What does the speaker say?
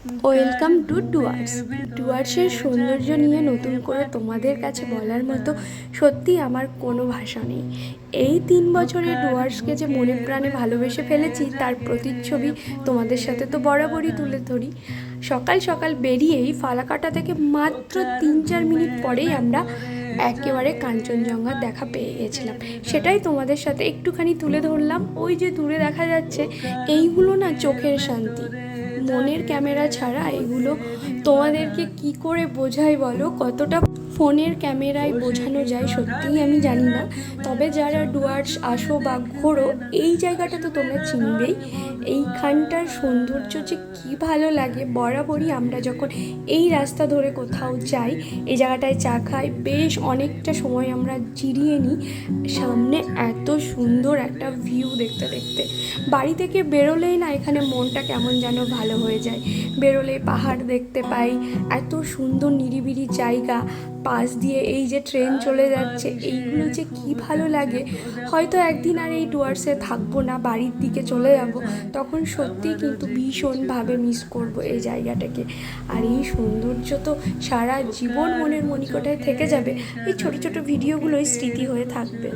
Welcome to Dooars ডুয়ার্সের সৌন্দর্য নিয়ে নতুন করে তোমাদের কাছে বলার মতো সত্যি আমার কোনো ভাষা নেই। এই তিন বছরে ডুয়ার্সকে যে মনে প্রাণে ভালোবেসে ফেলেছি, তার প্রতিচ্ছবি তোমাদের সাথে তো বরাবরই তুলে ধরি। সকাল সকাল বেরিয়েই ফালাকাটা থেকে মাত্র তিন চার মিনিট পরেই আমরা একেবারে কাঞ্চনজঙ্ঘার দেখা পেয়ে গেছিলাম। সেটাই তোমাদের সাথে একটুখানি তুলে ধরলাম। ওই যে দূরে দেখা যাচ্ছে, এইগুলো না চোখের শান্তি। মনের ক্যামেরা ছাড়া এগুলো তোমাদেরকে কি করে বোঝাই বলো? কতটা ফোনের ক্যামেরায় বোঝানো যায় সত্যিই আমি জানি না। তবে যারা ডুয়ার্স, আসো বা ঘোরো, এই জায়গাটা তো তোমরা চিনবেই। এইখানটার সৌন্দর্য যে কী ভালো লাগে। বরাবরই আমরা যখন এই রাস্তা ধরে কোথাও যাই, এই জায়গাটায় চা খাই, বেশ অনেকটা সময় আমরা জিরিয়ে নিই। সামনে এত সুন্দর একটা ভিউ দেখতে দেখতে। বাড়ি থেকে বেরোলেই না এখানে মনটা কেমন যেন ভালো হয়ে যায়। বেরোলে পাহাড় দেখতে পাই। এত সুন্দর নিরিবিলি জায়গা। পাশ দিয়ে এই যে ট্রেন চলে যাচ্ছে, এইগুলো যে কি ভালো লাগে। হয়তো একদিন আর এই ডুয়ার্সে থাকব না, বাড়ির দিকে চলে যাব। তখন সত্যিই কিন্তু ভীষণভাবে মিস করব এই জায়গাটাকে। আর এই সৌন্দর্য তো সারা জীবন মনের মনিকটায় থেকে যাবে। এই ছোট ছোট ভিডিওগুলোই স্মৃতি হয়ে থাকবে।